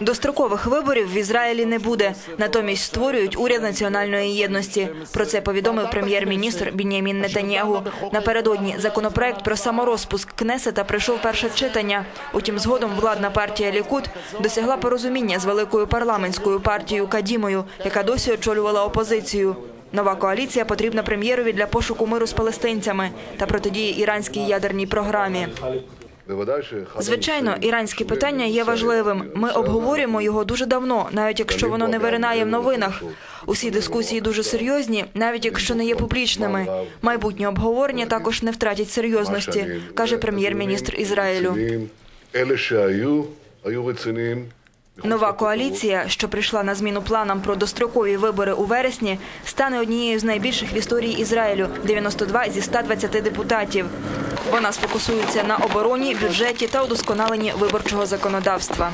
Дострокових виборів в Ізраїлі не буде. Натомість створюють уряд національної єдності. Про це повідомив прем'єр-міністр Бін'ямін Нетаньягу. Напередодні законопроект про саморозпуск Кнесета прийшов перше читання. Утім, згодом владна партія Лікут досягла порозуміння з великою парламентською партією Кадімою, яка досі очолювала опозицію. Нова коаліція потрібна прем'єрові для пошуку миру з палестинцями та протидії іранській ядерній програмі. Звичайно, іранське питання є важливим. Ми обговорюємо його дуже давно, навіть якщо воно не виринає в новинах. Усі дискусії дуже серйозні, навіть якщо не є публічними. Майбутнє обговорення також не втратять серйозності, каже прем'єр-міністр Ізраїлю. Нова коаліція, що прийшла на зміну планам про дострокові вибори у вересні, стане однією з найбільших в історії Ізраїлю 92 зі 120 депутатів. Вона сфокусується на обороні, бюджеті та удосконаленні виборчого законодавства.